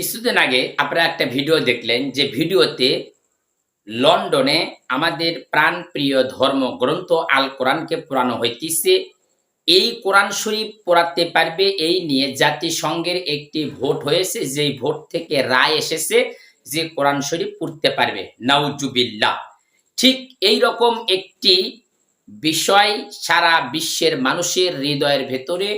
কিছুদিন আগে আপনারা একটা ভিডিও দেখলেন যে ভিডিওতে লন্ডনে আমাদের প্রাণপ্রিয় ধর্মগ্রন্থ আল কোরআনকে পুরানো হইতেছে। এই কোরআন শরীফ পড়াতে পারবে, এই নিয়ে জাতিসংঘের একটি ভোট হয়েছে, যেই ভোট থেকে রায় এসেছে যে কোরআন শরীফ পড়তে পারবে। নাউজুবিল্লাহ। ঠিক এই রকম একটি বিষয় সারা বিশ্বের মানুষের হৃদয়ের ভেতরে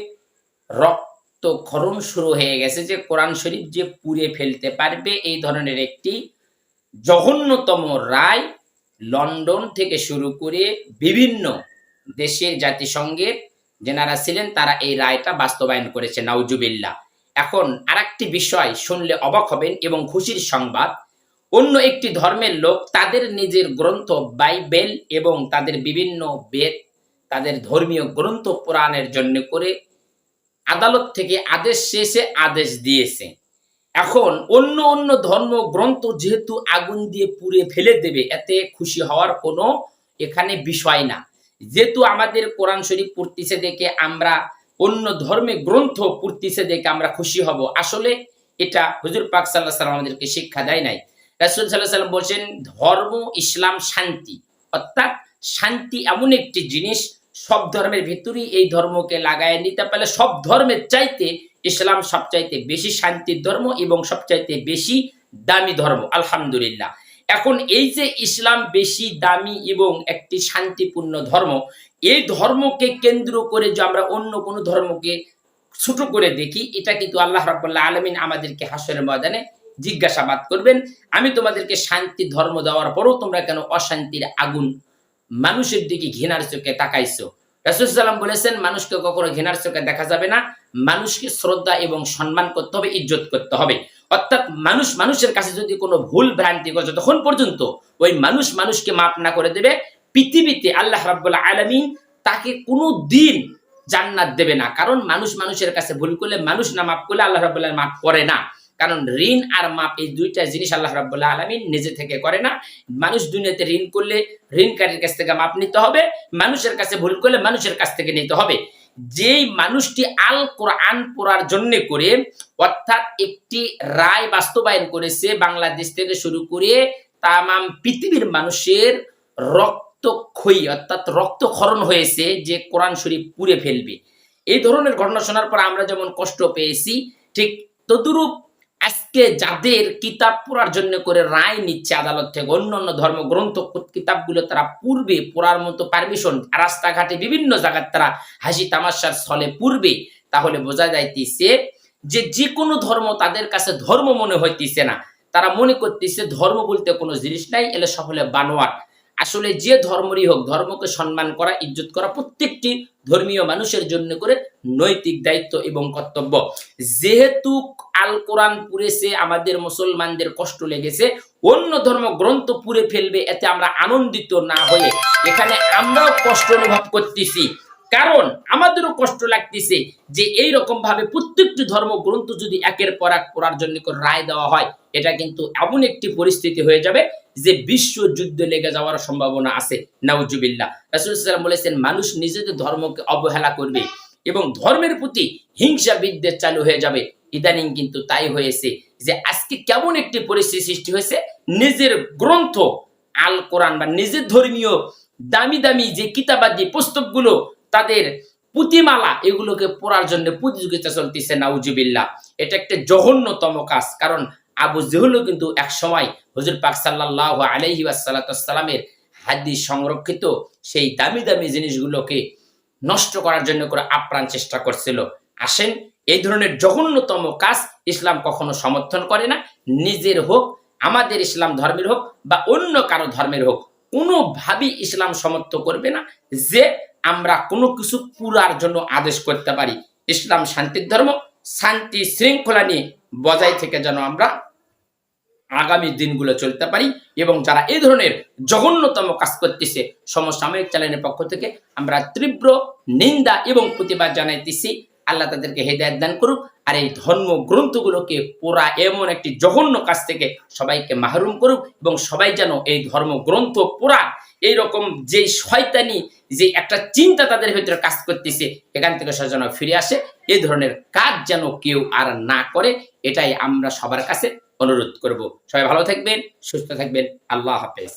রক্তক্ষরণ শুরু হয়ে গেছে যে কোরআন শরীফ যে পুড়ে ফেলতে পারবে, এই ধরনের একটি জঘন্যতম রায় লন্ডন থেকে শুরু করে বিভিন্ন দেশের জাতিসংঘের যেনারা ছিলেন, তারা এই রায়টা বাস্তবায়ন করেছে, নাউজুবিল্লাহ। এখন আরেকটি বিষয় শুনলে অবাক হবেন এবং খুশির সংবাদ, অন্য একটি ধর্মের লোক তাদের নিজের গ্রন্থ বাইবেল এবং তাদের বিভিন্ন বেদ, তাদের ধর্মীয় গ্রন্থ পুরাণের জন্য করে আদালত থেকে আদেশ শেষে আদেশ দিয়েছে। এখন অন্য অন্য ধর্ম গ্রন্থ যেহেতু আগুন দিয়ে পুড়ে ফেলে দেবে, এতে খুশি হওয়ার কোনো এখানে বিষয় না। যেহেতু আমাদের কোরআন শরীফ পড়তিছে দেখে আমরা অন্য ধর্মে গ্রন্থ পড়তিছে দেখে আমরা খুশি হব। আসলে এটা হুজুর পাক সাল্লাহ সাল্লাম আমাদেরকে শিক্ষা দেয় নাই। রাসুল সাল্লাহ সাল্লাম বলছেন, ধর্ম, ইসলাম, শান্তি। অর্থাৎ শান্তি এমন একটি জিনিস সব ধর্মের ভিতরেই এই ধর্মকে লাগায় নিতে পারলে সব ধর্মের চাইতে ইসলাম সবচাইতে বেশি শান্তির ধর্ম এবং সবচাইতে বেশি দামি ধর্ম, আলহামদুলিল্লাহ। এখন এই যে ইসলাম বেশি দামি এবং একটি শান্তিপূর্ণ ধর্ম, এই ধর্মকে কেন্দ্র করে যে আমরা অন্য কোনো ধর্মকে ছোট করে দেখি, এটা কিন্তু আল্লাহ রাবুল্লাহ আলমিন আমাদেরকে হাসরের ময়দানে জিজ্ঞাসাবাদ করবেন, আমি তোমাদেরকে শান্তি ধর্ম দেওয়ার পরও তোমরা কেন অশান্তির আগুন মানুষের দিকে ঘৃণার চোখে তাকাইছো। রাসুলসাল্লাম বলেছেন, মানুষকে কখনো ঘৃণার চোখে দেখা যাবে না। মানুষকে শ্রদ্ধা এবং সম্মান করতে হবে, ইজ্জত করতে হবে। অর্থাৎ মানুষ মানুষের কাছে যদি কোনো ভুল ভ্রান্তি করে, যতক্ষণ পর্যন্ত ওই মানুষ মানুষকে মাপ না করে দেবে, পৃথিবীতে আল্লাহ রাব্বুল্লাহ আলমিন তাকে কোনো দিন জান্নাত দেবে না। কারণ মানুষ মানুষের কাছে ভুল করলে, মানুষ না মাপ করলে আল্লাহ রাব্বুল্লাহ মাপ করে না। কারণ ঋণ আর মাপ এই দুইটা জিনিস আল্লাহ রাব্বুল্লাহ আলমিন নিজে থেকে করে না। মানুষ দুনিয়াতে ঋণ করলে ঋণকারীর কাছ থেকে মাপ নিতে হবে, মানুষের কাছে ভুল করলে মানুষের কাছ থেকে নিতে হবে। যেই মানুষটি আল কোরআন পড়ার জন্য করে, অর্থাৎ একটি রায় বাস্তবায়ন করেছে বাংলাদেশ থেকে শুরু করে তামাম পৃথিবীর মানুষের রক্তক্ষয়ী অর্থাৎ রক্তক্ষরণ হয়েছে যে কোরআন শরীফ পুড়ে ফেলবে। এই ধরনের ঘটনা শোনার পর আমরা যেমন কষ্ট পেয়েছি, ঠিক তদুরূপ আজকে যাদের কিতাব পড়ার জন্য করে রায় নিচ্ছে আদালত থেকে অন্য অন্য ধর্মগ্রন্থ কিতাবগুলো তারা পূর্বে পড়ার মতো পারমিশন রাস্তাঘাটে বিভিন্ন জায়গায় তারা হাসি তামাশার স্থলে পূর্বে তাহলে বোঝা যাইতেছে যে যে কোনো ধর্ম তাদের কাছে ধর্ম মনে হইতেছে না। তারা মনে করতেছে ধর্ম বলতে কোনো জিনিস নাই, এলে সকলে বানোয়াট। আসলে যে ধর্মরই হোক, ধর্মকে সম্মান করা, ইজ্জত করা প্রত্যেকটি ধর্মীয় মানুষের জন্য করে নৈতিক দায়িত্ব এবং কর্তব্য। যেহেতু আল কোরআন পুড়েছে আমাদের মুসলমানদের কষ্ট লেগেছে, অন্য ধর্ম গ্রন্থ পুড়ে ফেলবে, এতে আমরা আনন্দিত না হয়ে এখানে আমরাও কষ্ট অনুভব করতেছি। কারণ আমাদেরও কষ্ট লাগতেছে যে এই রকম ভাবে প্রত্যেকটি ধর্মগ্রন্থ যদি একের পর এক পড়ার জন্য রায় দেওয়া হয়, এটা কিন্তু এমন একটি পরিস্থিতি হয়ে যাবে যে বিশ্ব যুদ্ধ লেগে যাওয়ার সম্ভাবনা আছে। নাউজুবিল্লাহ। রাসুলাম বলেছেন, মানুষ নিজেদের ধর্মকে অবহেলা করবে এবং ধর্মের প্রতি হিংসা বিদ্বেষ চালু হয়ে যাবে। ইদানিং কিন্তু তাই হয়েছে যে আজকে কেমন একটি পরিস্থিতি সৃষ্টি হয়েছে, নিজের গ্রন্থ, আল কোরআন বা নিজের ধর্মীয় দামি দামি যে কিতাবাদি পুস্তকগুলো তাদের পুঁতিমালা এগুলোকে পড়ার জন্য প্রতিযোগিতা চলতেছে, নাউজুবিল্লাহ। এটা একটা জঘন্যতম কাজ, কারণ আবু জেহুলও কিন্তু এক সময় হুজুর পাক সাল্লাহ আলহি সাল্লামের হাদিস সংরক্ষিত সেই দামি দামি জিনিসগুলোকে নষ্ট করার জন্য করে আপ্রাণ চেষ্টা করছিল। আসেন, এই ধরনের জঘন্যতম কাজ ইসলাম কখনো সমর্থন করে না। নিজের হোক, আমাদের ইসলাম ধর্মের হোক বা অন্য কারও ধর্মের হোক, কোনোভাবেই ইসলাম সমর্থন করবে না যে আমরা কোনো কিছু পুরার জন্য আদেশ করতে পারি। ইসলাম শান্তির ধর্ম, শান্তি শৃঙ্খলা নিয়ে বজায় থেকে যেন আমরা আগামী দিনগুলো চলতে পারি এবং যারা এই ধরনের জঘন্যতম কাজ করতেছে, সমসাময়িক চ্যানেলের পক্ষ থেকে আমরা তীব্র নিন্দা এবং প্রতিবাদ জানাইতেছি। আল্লাহ তাদেরকে হেদায়ত দান করুক, আর এই ধর্ম গ্রন্থগুলোকে পোড়া এমন একটি জঘন্য কাজ থেকে সবাইকে মাহরুম করুক এবং সবাই যেন এই ধর্ম গ্রন্থ পোড়া এইরকম যে শয়তানি, যে একটা চিন্তা তাদের ভিতরে কাজ করতেছে, এখান থেকে সে যেন ফিরে আসে। এই ধরনের কাজ যেন কেউ আর না করে, এটাই আমরা সবার কাছে অনুরোধ করব। সবাই ভালো থাকবেন, সুস্থ থাকবেন। আল্লাহ হাফেজ।